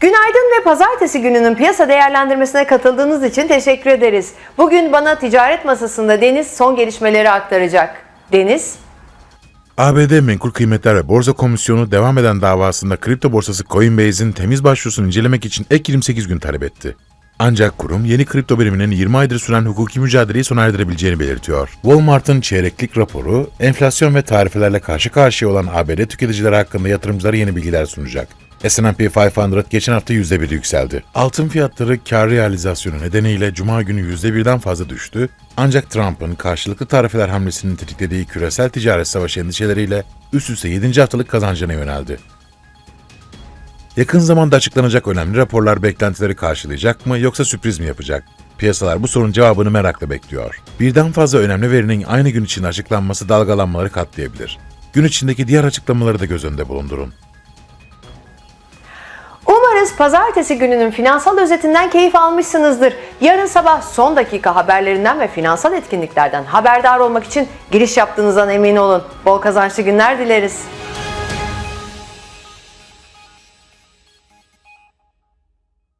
Günaydın ve pazartesi gününün piyasa değerlendirmesine katıldığınız için teşekkür ederiz. Bugün bana ticaret masasında Deniz son gelişmeleri aktaracak. Deniz, ABD Menkul Kıymetler ve Borsa Komisyonu devam eden davasında kripto borsası Coinbase'in temiz başvurusunu incelemek için ek 28 gün talep etti. Ancak kurum yeni kripto biriminin 20 aydır süren hukuki mücadeleyi sona erdirebileceğini belirtiyor. Walmart'ın çeyreklik raporu, enflasyon ve tarifelerle karşı karşıya olan ABD tüketicileri hakkında yatırımcılara yeni bilgiler sunacak. S&P 500 geçen hafta %1 yükseldi. Altın fiyatları kar realizasyonu nedeniyle Cuma günü %1'den fazla düştü. Ancak Trump'ın karşılıklı tarifeler hamlesinin tetiklediği küresel ticaret savaşı endişeleriyle üst üste 7. haftalık kazancına yöneldi. Yakın zamanda açıklanacak önemli raporlar beklentileri karşılayacak mı yoksa sürpriz mi yapacak? Piyasalar bu sorunun cevabını merakla bekliyor. Birden fazla önemli verinin aynı gün içinde açıklanması dalgalanmaları katlayabilir. Gün içindeki diğer açıklamaları da göz önünde bulundurun. umarız pazartesi gününün finansal özetinden keyif almışsınızdır. Yarın sabah son dakika haberlerinden ve finansal etkinliklerden haberdar olmak için giriş yaptığınızdan emin olun. Bol kazançlı günler dileriz.